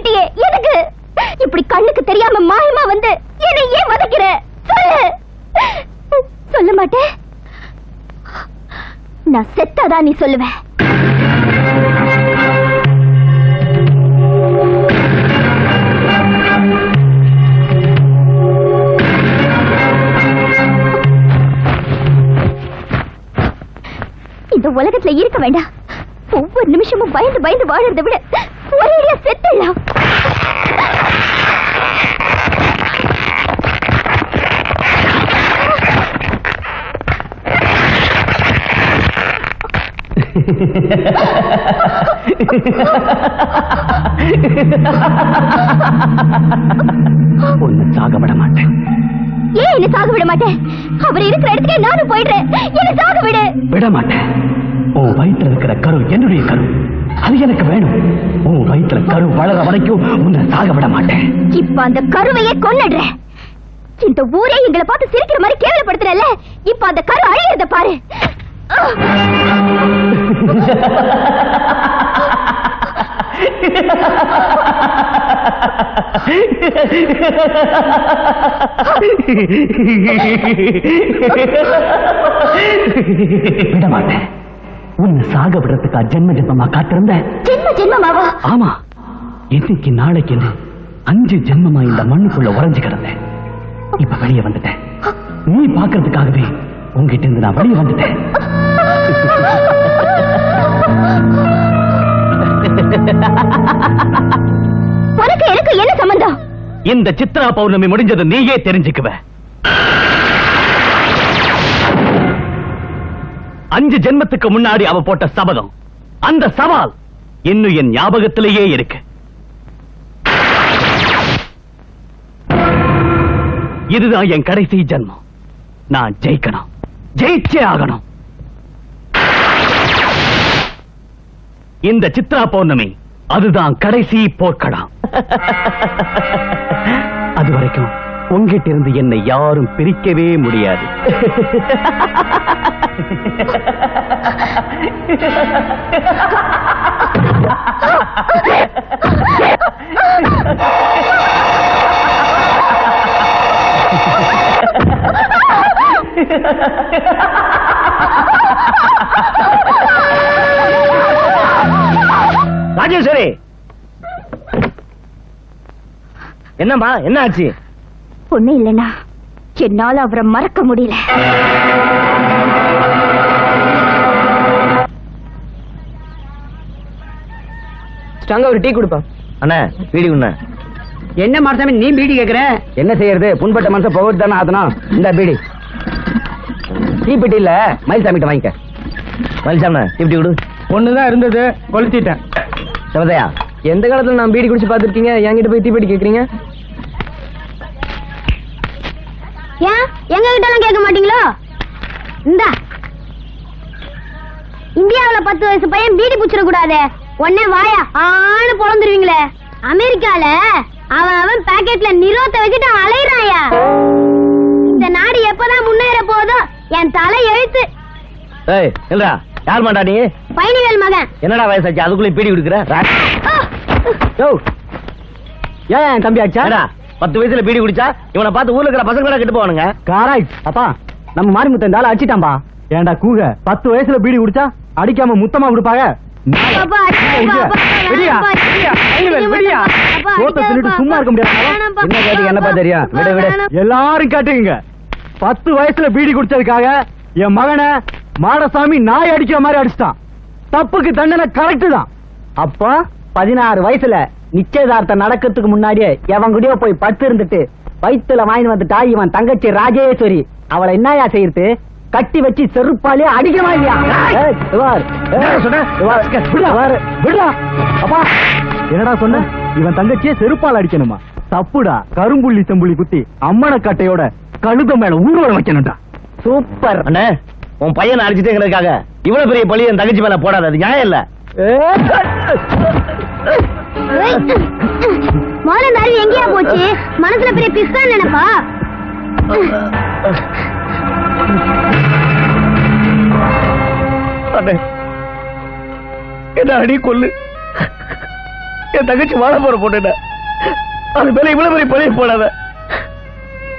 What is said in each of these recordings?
நாசமாக்கிட்டியே எனக்கு இப்படி கண்ணுக்கு தெரியாம மாயமா வந்து என்னை ஏன் வதக்கிற? சொல்லு. சொல்ல மாட்டேன் நான் செத்தாதான் நீ சொல்லுவேன் இந்த உலகத்துல இருக்க வேண்டாம். ஒவ்வொரு நிமிஷமும் பயந்து பயந்து வாழறதை விட ஒரேடியா செத்துடலாம். ஒன்னு சாக விட மாட்டேன் ஏன் என்ன சாக விட மாட்டேன் அவர் இருக்கிற இடத்துக்கே நானும் போயிடுறேன். என்ன சாக விடு விட மாட்டேன் உன் வயித்துல இருக்கிற கரு என்னுடைய கரு. அது எனக்கு வேணும். உன் வயித்துல கரு வளர வரைக்கும் உன்னை சாக விட மாட்டேன் இப்ப அந்த கருவையே கொன்னுடுறேன். இந்த ஊரே எங்களை பார்த்து சிரிக்கிற மாதிரி கேவலப்படுத்துறல இப்ப அந்த கரு அழியறத பாரு. விட மாட்டேன். உன்னை சாக விடுறதுக்கா ஜென்ம ஜென்மமா காத்திருந்த ஜென்ம ஜென்மமாவா? ஆமா. இன்னைக்கு நாளைக்கு அஞ்சு ஜென்மமா இந்த மண்ணுக்குள்ள உறைஞ்சு கிடந்தேன். இப்ப வெளியே வந்துட்டேன். நீ பாக்குறதுக்காகவே உங்ககிட்ட இருந்து நான் வெளியே வந்துட்டேன். உனக்கு எனக்கு என்ன சம்பந்தம்? இந்த சித்ரா பௌர்ணமி முடிஞ்சது நீயே தெரிஞ்சுக்குவ. அஞ்சு ஜென்மத்துக்கு முன்னாடி அவ போட்ட சபதம். அந்த சவால் இன்னும் என் ஞாபகத்திலேயே இருக்கு. இதுதான் என் கடைசி ஜென்மம். நான் ஜெயிக்கணும். ஜெயிச்சே ஆகணும். இந்த சித்ரா பௌர்ணமி அதுதான் கடைசி போர்க்களம் அது வரைக்கும் உங்கிட்ட இருந்து என்னை யாரும் பிரிக்கவே முடியாது. ராஜேஸ்வரி. என்னம்மா என்ன ஆச்சு ஒண்ணு இல்லைன்னா என்னால அவரை மறக்க முடியல. ஸ்ட்ராங்கா ஒரு டீ கொடுப்பா. அண்ணா வீடி உண்ண. என்ன மாரசாமி நீ பீடி கேக்குற? என்ன செய்யறது? புண்பட்ட மனசை புகட்டு தானே ஆத்தணும் இந்த பீடி. தீப்பெட்டி இல்ல. மயில்சாமிட்ட வாங்கிக்க. மயில்சாமி தீப்பெட்டி விடு ஒண்ணுதான் இருந்தது கொளுத்திட்டேன். சிவதையா எந்த காலத்துல நான் பீடி குடிச்சு பாத்துருக்கீங்க என்கிட்ட போய் தீப்பெட்டி கேக்குறீங்க ஏன் எங்க கிட்ட எல்லாம் கேட்க மாட்டீங்களோ? இந்தா. இந்தியாவுல பத்து வயசு பையன் பீடி புச்சிட கூடாது உடனே வாயா ஆன்னு பொழந்துருவீங்களே அமெரிக்கால அவன் அவன் பாக்கெட்ல நிரோத்த வச்சுட்டு அலையறாயா இந்த நாடு எப்பதான் முன்னேற போதோ என் தலை எழுத்து. ஏய் இல்லடா யார் மாட்டா நீ? பயணிகள் மகன். என்னடா வயசாச்சு? அதுக்குள்ளே பீடி கொடுக்குற? ஆ! ஏன் தம்பி ஆச்சா? பத்து வயசுல பீடி குடிச்சா? இவனை பார்த்து ஊர்ல இருக்கிற பசங்களோட கெட்டு போவானுங்க. காராய் அப்பா நம்ம மாறி முத்த இருந்தாலும் அடிச்சிட்டான்பா. ஏன்டா கூக? பத்து வயசுல பீடி குடிச்சா அடிக்காம முத்தமா கொடுப்பாங்க? சும்மா இருக்க முடியாதா? என்ன கேட்டு என்னப்பா தெரியும்? விடு, விடு. எல்லாரும் கேட்டுங்க பத்து வயசுல பீடி குடிச்சதுக்காக என் மகனை மாடசாமி நாய் அடிக்கிற மாதிரி அடிச்சிட்டான். தப்புக்கு தண்டனை கரெக்ட் தான். அப்பா பதினாறு வயசுல நிச்சயதார்த்தம் நடக்கிறதுக்கு முன்னாடியே எவன் கூடயோ போய் பத்து இருந்துட்டு வயித்துல வாங்கி வந்துட்டா இவன் தங்கச்சி ராஜேஸ்வரி. அவளை என்னயா செய்யறது? கட்டி வச்சு செருப்பாலே அடிக்கமா இல்லையா. அப்பா என்னடா சொன்ன? இவன் தங்கச்சியை செருப்பால் அடிக்கணுமா? தப்புடா. கரும்புள்ளி செம்புள்ளி குத்தி அம்மன கட்டையோட கழுத மேல ஊர்வலம் வைக்கணும்டா. சூப்பர். அண்ணே உன் பையனை அடிச்சுட்டேங்கிறதுக்காக இவ்வளவு பெரிய பழி என் தங்கச்சி மேல போடாது அது நியாயம் இல்ல. இந்த அறிவு எங்கேயா போச்சு? மனசுல பெரிய பிஸ்தான் நினைப்பா என்ன அடி கொல்லு என் தங்கச்சி வாழ போற பொண்ணு அது மேல இவ்வளவு பெரிய பழைய போடாத.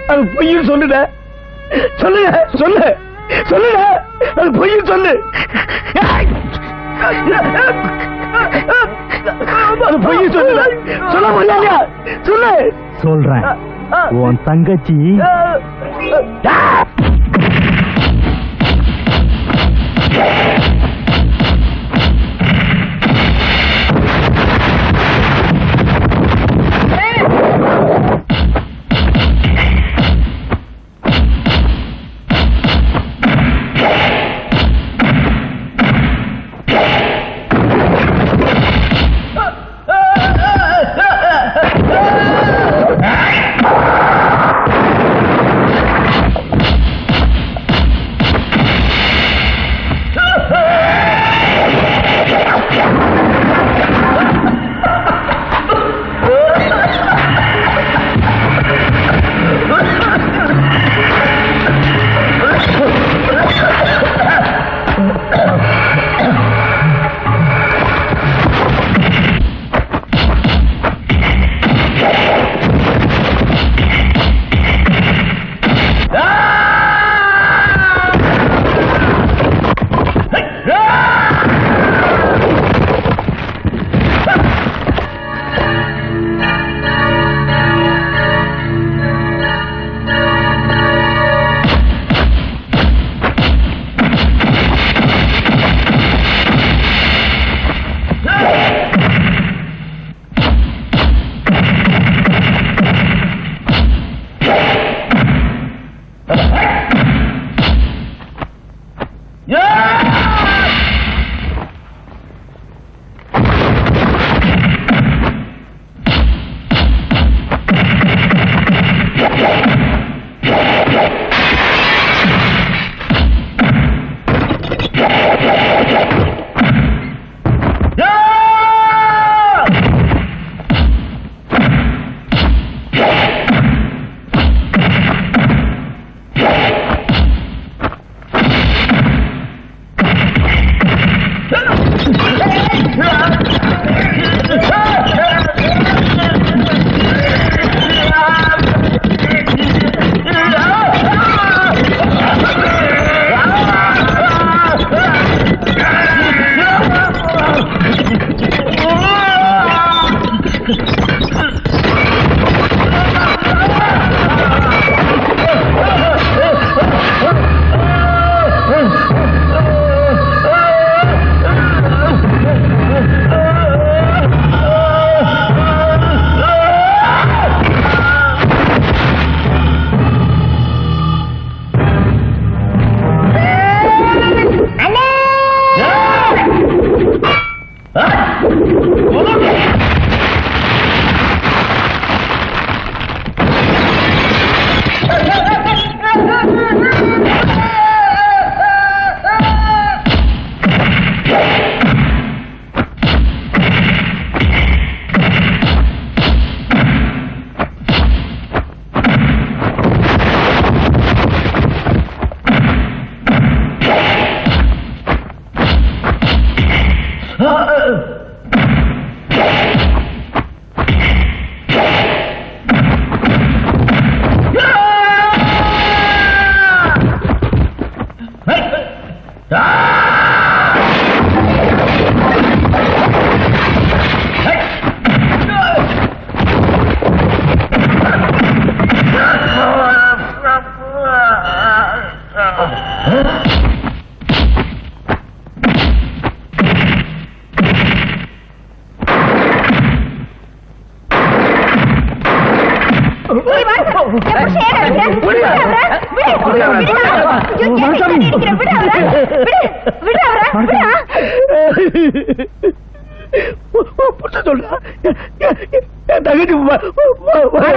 அது பொய்யும் சொல்லுட. சொல்லுங்க சொல்லு. சொல்லுங்க அது பொய்யும் சொல்லு. அது பொய்யும் சொல்லுடா. சொல்ல முடியலையா சொல்லு. சொல்றேன். உன் தங்கச்சி.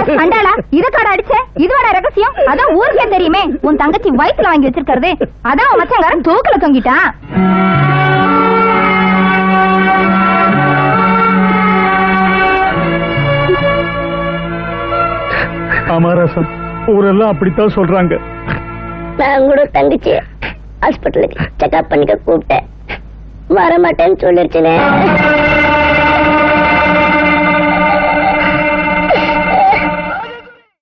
அண்டாளா இத காட அடிச்ச? இதுவட ரகசியம். அதான் ஊருக்கே தெரியுமே. உன் தங்கச்சி வயித்துல வாங்கி வச்சிருக்கிறது. அதான் உன் மச்சங்காரன் தூக்குல தொங்கிட்டான். அமரசம் ஊரெல்லாம் அப்படித்தான் சொல்றாங்க. நான் கூட தங்கச்சி ஹாஸ்பிட்டலுக்கு செக்அப் பண்ணிக்க கூப்பிட்டேன். வர மாட்டேன்னு சொல்லிருச்சுனே.